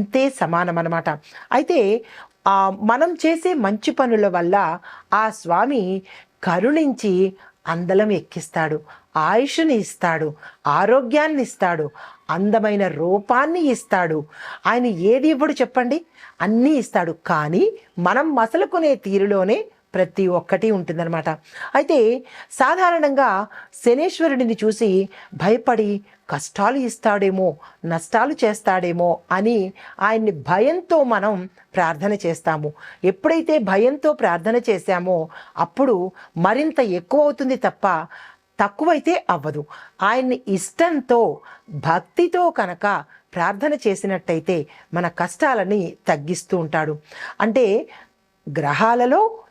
అంతే సమానం అనమాట అయితే మనం చేసే మంచి పనుల వల్ల ఆ స్వామి కరుణించి అందలం ఎక్కిస్తాడు ఆయుష్ని ఇస్తాడు ఆరోగ్యాన్ని ఇస్తాడు అందమైన రూపాన్ని ఇస్తాడు. ఆయన ఏది ఇవ్వడు చెప్పండి? అన్నీ ఇస్తాడు. కానీ మనం మసలుకునే తీరులోనే ప్రతి ఒక్కటి ఉంటుందన్నమాట. అయితే సాధారణంగా శనేశ్వరుడిని చూసి భయపడి కష్టాలు ఇస్తాడేమో నష్టాలు చేస్తాడేమో అని ఆయన్ని భయంతో మనం ప్రార్థన చేస్తాము. ఎప్పుడైతే భయంతో ప్రార్థన చేశామో అప్పుడు మరింత ఎక్కువ అవుతుంది తప్ప తక్కువైతే అవ్వదు. ఆయన్ని ఇష్టంతో భక్తితో కనుక ప్రార్థన చేసినట్టయితే మన కష్టాలని తగ్గిస్తూ ఉంటాడు. అంటే గ్రహాలలో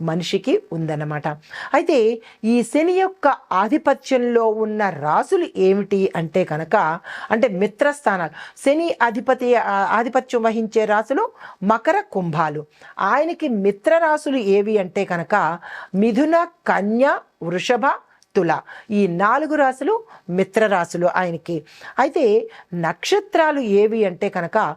మనిషికి ఉందన్నమాట. అయితే ఈ శని యొక్క ఆధిపత్యంలో ఉన్న రాసులు ఏమిటి అంటే కనుక అంటే మిత్రస్థానాలు. శని అధిపతి ఆధిపత్యం వహించే రాసులు మకర కుంభాలు. ఆయనకి మిత్ర రాసులు ఏవి అంటే కనుక మిథున కన్య వృషభ తుల. ఈ నాలుగు రాసులు మిత్ర రాసులు ఆయనకి. అయితే నక్షత్రాలు ఏవి అంటే కనుక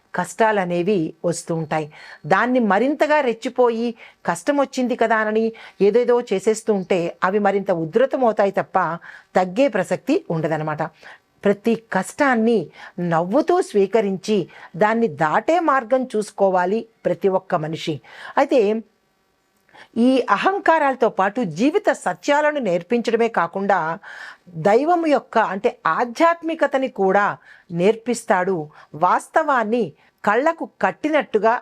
కష్టాలు అనేవి వస్తూ ఉంటాయి దాన్ని మరింతగా రెచ్చిపోయి కష్టం వచ్చింది కదా అని ఏదేదో చేసేస్తూ ఉంటే అవి మరింత ఉధృతమవుతాయి తప్ప తగ్గే ప్రసక్తి ఉండదన్నమాట. ప్రతి కష్టాన్ని నవ్వుతూ స్వీకరించి దాన్ని దాటే మార్గం చూసుకోవాలి ప్రతి ఒక్క మనిషి. అయితే ఈ అహంకారాలతో పాటు జీవిత సత్యాలను నేర్పించడమే కాకుండా దైవం యొక్క అంటే ఆధ్యాత్మికతని కూడా నేర్పిస్తాడు. వాస్తవాన్ని కళ్ళకు కట్టినట్టుగా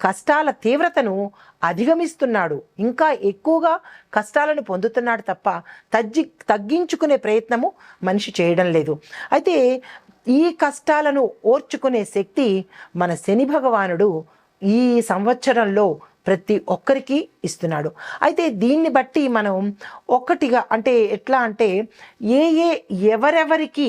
కష్టాల తీవ్రతను అధిగమిస్తున్నాడు. ఇంకా ఎక్కువగా కష్టాలను పొందుతున్నాడు తప్ప తగ్గి తగ్గించుకునే ప్రయత్నము మనిషి చేయడం లేదు. అయితే ఈ కష్టాలను ఓర్చుకునే శక్తి మన శని భగవానుడు ఈ సంవత్సరంలో ప్రతి ఒక్కరికి ఇస్తున్నాడు. అయితే దీన్ని బట్టి మనం ఒక్కటిగా అంటే ఎట్లా అంటే ఏ ఏ ఎవరెవరికి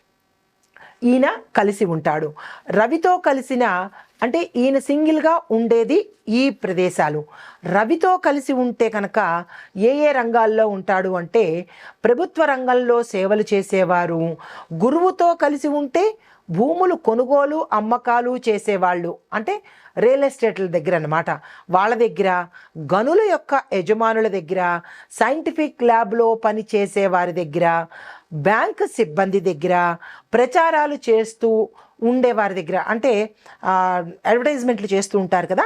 ఈయన కలిసి ఉంటాడు. రవితో కలిసిన అంటే ఈయన సింగిల్గా ఉండేది ఈ ప్రదేశాలు. రవితో కలిసి ఉంటే కనుక ఏ ఏ రంగాల్లో ఉంటాడు అంటే ప్రభుత్వ రంగంలో సేవలు చేసేవారు. గురువుతో కలిసి ఉంటే భూములు కొనుగోలు అమ్మకాలు చేసేవాళ్ళు. అంటే రియల్ ఎస్టేట్ల దగ్గర అనమాట వాళ్ళ దగ్గర గనుల యొక్క యజమానుల దగ్గర సైంటిఫిక్ ల్యాబ్లో పని చేసే వారి దగ్గర బ్యాంక్ సిబ్బంది దగ్గర ప్రచారాలు చేస్తూ ఉండేవారి దగ్గర. అంటే అడ్వర్టైజ్మెంట్లు చేస్తూ ఉంటారు కదా.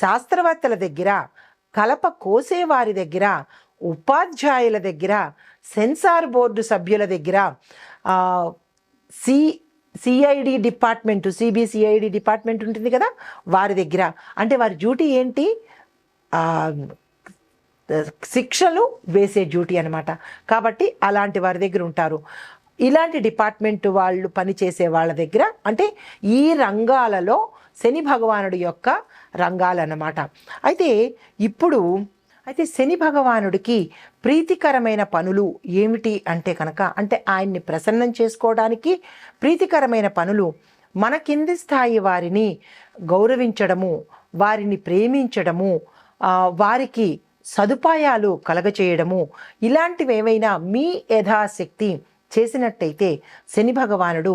శాస్త్రవేత్తల దగ్గర కలప కోసేవారి దగ్గర ఉపాధ్యాయుల దగ్గర సెన్సార్ బోర్డు సభ్యుల దగ్గర C CID department CBCID department ఉంటుంది కదా వారి దగ్గర. అంటే వారి డ్యూటీ ఏంటి? శిక్షలు వేసే డ్యూటీ అనమాట కాబట్టి అలాంటి వారి దగ్గర ఉంటారు. ఇలాంటి డిపార్ట్మెంట్ వాళ్ళు పనిచేసే వాళ్ళ దగ్గర అంటే ఈ రంగాలలో శని భగవానుడి యొక్క రంగాలన్నమాట. అయితే ఇప్పుడు అయితే శని భగవానుడికి ప్రీతికరమైన పనులు ఏమిటి అంటే కనుక అంటే ఆయన్ని ప్రసన్నం చేసుకోవడానికి ప్రీతికరమైన పనులు మన కింది స్థాయి వారిని గౌరవించడము వారిని ప్రేమించడము వారికి సదుపాయాలు కలగచేయడము ఇలాంటివి ఏవైనా మీ యథాశక్తి చేసినట్టయితే శని భగవానుడు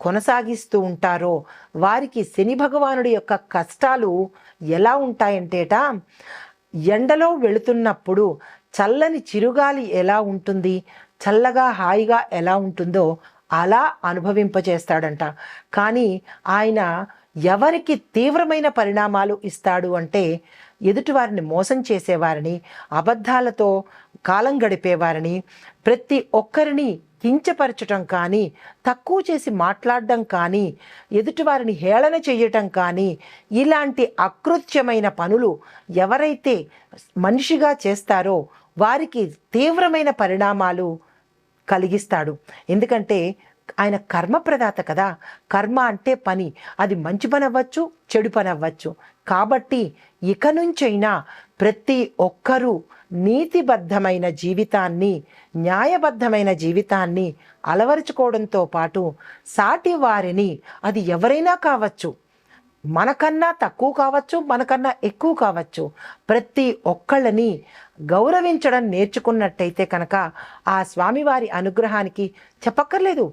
కొనసాగిస్తూ ఉంటారో వారికి శని భగవానుడి యొక్క కష్టాలు ఎలా ఉంటాయంటేట ఎండలో వెళుతున్నప్పుడు చల్లని చిరుగాలి ఎలా ఉంటుంది చల్లగా హాయిగా ఎలా ఉంటుందో అలా అనుభవింపచేస్తాడంట. కానీ ఆయన ఎవరికి తీవ్రమైన పరిణామాలు ఇస్తాడు అంటే ఎదుటివారిని మోసం చేసేవారిని అబద్ధాలతో కాలం గడిపేవారిని ప్రతి ఒక్కరిని కించపరచటం కానీ తక్కువ చేసి మాట్లాడడం కానీ ఎదుటివారిని హేళన చేయటం కానీ ఇలాంటి అకృత్యమైన పనులు ఎవరైతే మనిషిగా చేస్తారో వారికి తీవ్రమైన పరిణామాలు కలిగిస్తాడు. ఎందుకంటే ఆయన కర్మప్రదాత కదా. కర్మ అంటే పని. అది మంచి పని అవ్వచ్చు చెడు పని అవ్వచ్చు. కాబట్టి ఇక నుంచైనా ప్రతి ఒక్కరూ నీతిబద్ధమైన జీవితాన్ని న్యాయబద్ధమైన జీవితాన్ని అలవరుచుకోవడంతో పాటు సాటి వారిని అది ఎవరైనా కావచ్చు. మనకన్నా తక్కువ కావచ్చు మనకన్నా ఎక్కువ కావచ్చు. ప్రతి ఒక్కళ్ళని గౌరవించడం నేర్చుకున్నట్టయితే కనుక ఆ స్వామివారి అనుగ్రహానికి చెప్పక్కర్లేదు.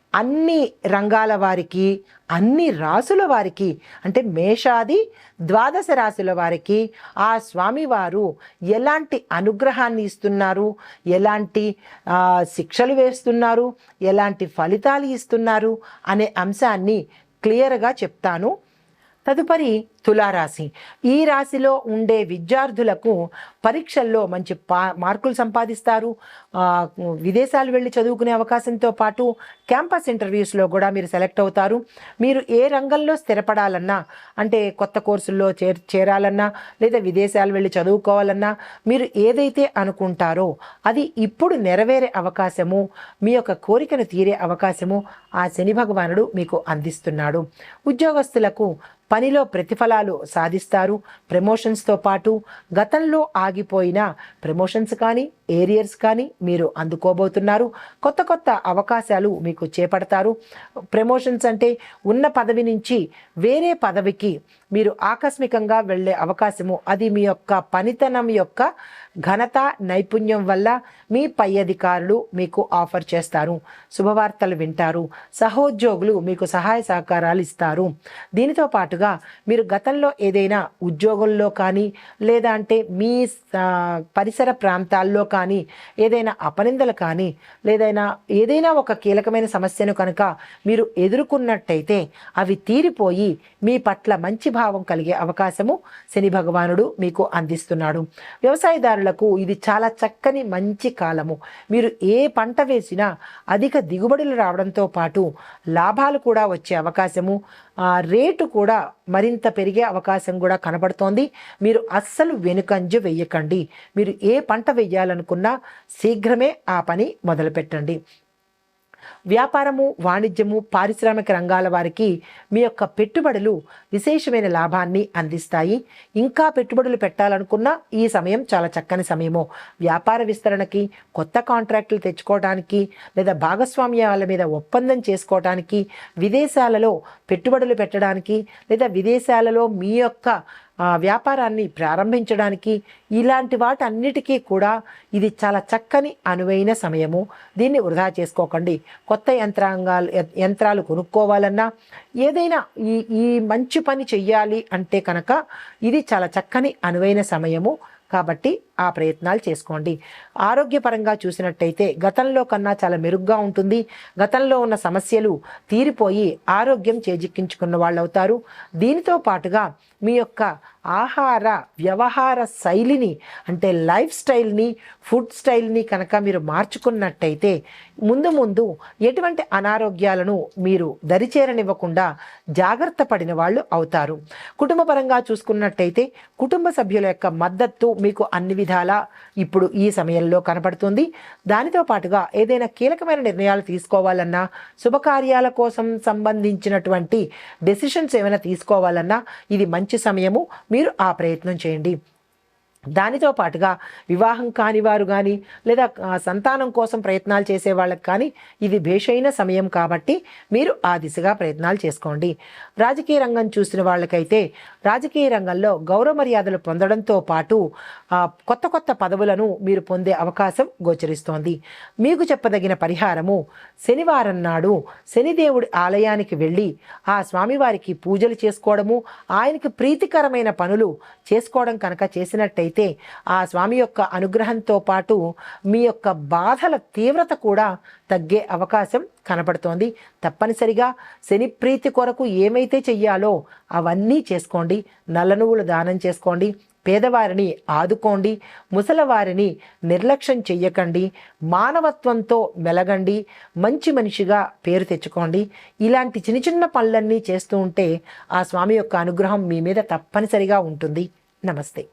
అన్ని రంగాల వారికి అన్ని రాసుల వారికి అంటే మేషాది ద్వాదశ రాశుల వారికి ఆ స్వామివారు ఎలాంటి అనుగ్రహాన్ని ఇస్తున్నారు? ఎలాంటి శిక్షలు వేస్తున్నారు? ఎలాంటి ఫలితాలు ఇస్తున్నారు? అనే అంశాన్ని క్లియర్గా చెప్తాను. తదుపరి తులారాశి. ఈ రాశిలో ఉండే విద్యార్థులకు పరీక్షల్లో మంచి పా మార్కులు సంపాదిస్తారు. విదేశాలు వెళ్ళి చదువుకునే అవకాశంతో పాటు క్యాంపస్ ఇంటర్వ్యూస్లో కూడా మీరు సెలెక్ట్ అవుతారు. మీరు ఏ రంగంలో స్థిరపడాలన్నా అంటే కొత్త కోర్సుల్లో చేర్ చేరాలన్నా లేదా విదేశాలు వెళ్ళి చదువుకోవాలన్నా మీరు ఏదైతే అనుకుంటారో అది ఇప్పుడు నెరవేరే అవకాశము మీ యొక్క కోరికను తీరే అవకాశము ఆ శని భగవానుడు మీకు అందిస్తున్నాడు. ఉద్యోగస్తులకు పనిలో ప్రతిఫలాలు సాధిస్తారు. ప్రమోషన్స్తో పాటు గతంలో ఆగిపోయిన ప్రమోషన్స్ కానీ ఏరియర్స్ కానీ మీరు అందుకోబోతున్నారు. కొత్త కొత్త అవకాశాలు మీకు చేపడతారు. ప్రమోషన్స్ అంటే ఉన్న పదవి నుంచి వేరే పదవికి మీరు ఆకస్మికంగా వెళ్ళే అవకాశము. అది మీ యొక్క పనితనం యొక్క ఘనత నైపుణ్యం వల్ల మీ పై అధికారులు మీకు ఆఫర్ చేస్తారు. శుభవార్తలు వింటారు. సహోద్యోగులు మీకు సహాయ సహకారాలు ఇస్తారు. దీనితో పాటుగా మీరు గతంలో ఏదైనా ఉద్యోగంలో కానీ లేదా అంటే మీ పరిసర ప్రాంతాల్లో కానీ కానీ ఏదైనా అపనిందలు కానీ లేదైనా ఏదైనా ఒక కీలకమైన సమస్యను కనుక మీరు ఎదుర్కొన్నట్టయితే అవి తీరిపోయి మీ పట్ల మంచి భావం కలిగే అవకాశము శని భగవానుడు మీకు అందిస్తున్నాడు. వ్యవసాయదారులకు ఇది చాలా చక్కని మంచి కాలము. మీరు ఏ పంట వేసినా అధిక దిగుబడులు రావడంతో పాటు లాభాలు కూడా వచ్చే అవకాశము. రేటు కూడా మరింత పెరిగే అవకాశం కూడా కనబడుతోంది. మీరు అస్సలు వెనుకంజు వెయ్యకండి. మీరు ఏ పంట వెయ్యాలనుకున్నా శీఘ్రమే ఆ పని మొదలుపెట్టండి. వ్యాపారము వాణిజ్యము పారిశ్రామిక రంగాల వారికి మీ యొక్క పెట్టుబడులు విశేషమైన లాభాన్ని అందిస్తాయి. ఇంకా పెట్టుబడులు పెట్టాలనుకున్నా ఈ సమయం చాలా చక్కని సమయము. వ్యాపార విస్తరణకి కొత్త కాంట్రాక్టులు తెచ్చుకోవడానికి లేదా భాగస్వామ్యాల మీద ఒప్పందం చేసుకోవడానికి విదేశాలలో పెట్టుబడులు పెట్టడానికి లేదా విదేశాలలో మీ యొక్క వ్యాపారాన్ని ప్రారంభించడానికి ఇలాంటి వాటన్నిటికీ కూడా ఇది చాలా చక్కని అనువైన సమయము. దీన్ని వృధా చేసుకోకండి. కొత్త యంత్రాంగాలు యంత్రాలు కొనుక్కోవాలన్నా ఏదైనా ఈ ఈ మంచి పని చెయ్యాలి అంటే కనుక ఇది చాలా చక్కని అనువైన సమయము. కాబట్టి ఆ ప్రయత్నాలు చేసుకోండి. ఆరోగ్యపరంగా చూసినట్టయితే గతంలో కన్నా చాలా మెరుగ్గా ఉంటుంది. గతంలో ఉన్న సమస్యలు తీరిపోయి ఆరోగ్యం చేజిక్కించుకున్న వాళ్ళు అవుతారు దీనితో పాటుగా మీ యొక్క ఆహార వ్యవహార శైలిని అంటే లైఫ్ స్టైల్ని ఫుడ్ స్టైల్ని కనుక మీరు మార్చుకున్నట్టయితే ముందు ముందు ఎటువంటి అనారోగ్యాలను మీరు దరిచేరనివ్వకుండా జాగ్రత్త పడిన వాళ్ళు అవుతారు. కుటుంబపరంగా చూసుకున్నట్టయితే కుటుంబ సభ్యుల యొక్క మద్దతు మీకు అన్ని విధాలా ఇప్పుడు ఈ సమయంలో కనపడుతుంది. దానితో పాటుగా ఏదైనా కీలకమైన నిర్ణయాలు తీసుకోవాలన్నా శుభకార్యాల కోసం సంబంధించినటువంటి డెసిషన్స్ ఏమైనా తీసుకోవాలన్నా ఇది మంచి సమయము. మీరు ఆ ప్రయత్నం చేయండి. దానితో పాటుగా వివాహం కాని వారు కానీ లేదా సంతానం కోసం ప్రయత్నాలు చేసే వాళ్ళకి కానీ ఇది భేషైన సమయం కాబట్టి మీరు ఆ దిశగా ప్రయత్నాలు చేసుకోండి. రాజకీయ రంగం చూసిన వాళ్ళకైతే రాజకీయ రంగంలో గౌరవ మర్యాదలు పొందడంతో పాటు కొత్త కొత్త పదవులను మీరు పొందే అవకాశం గోచరిస్తోంది. మీకు చెప్పదగిన పరిహారము శనివారం నాడు శనిదేవుడి ఆలయానికి వెళ్ళి ఆ స్వామివారికి పూజలు చేసుకోవడము ఆయనకి ప్రీతికరమైన పనులు చేసుకోవడం కనుక చేసినట్టయితే ఆ స్వామి యొక్క అనుగ్రహంతో పాటు మీ యొక్క బాధల తీవ్రత కూడా తగ్గే అవకాశం కనపడుతోంది. తప్పనిసరిగా శని ప్రీతి కొరకు ఏమైతే చెయ్యాలో అవన్నీ చేసుకోండి. నల్ల నువ్వులు దానం చేసుకోండి. పేదవారిని ఆదుకోండి. ముసలవారిని నిర్లక్ష్యం చెయ్యకండి. మానవత్వంతో మెలగండి. మంచి మనిషిగా పేరు తెచ్చుకోండి. ఇలాంటి చిన్న చిన్న పనులన్నీ చేస్తూ ఉంటే ఆ స్వామి యొక్క అనుగ్రహం మీ మీద తప్పనిసరిగా ఉంటుంది. నమస్తే.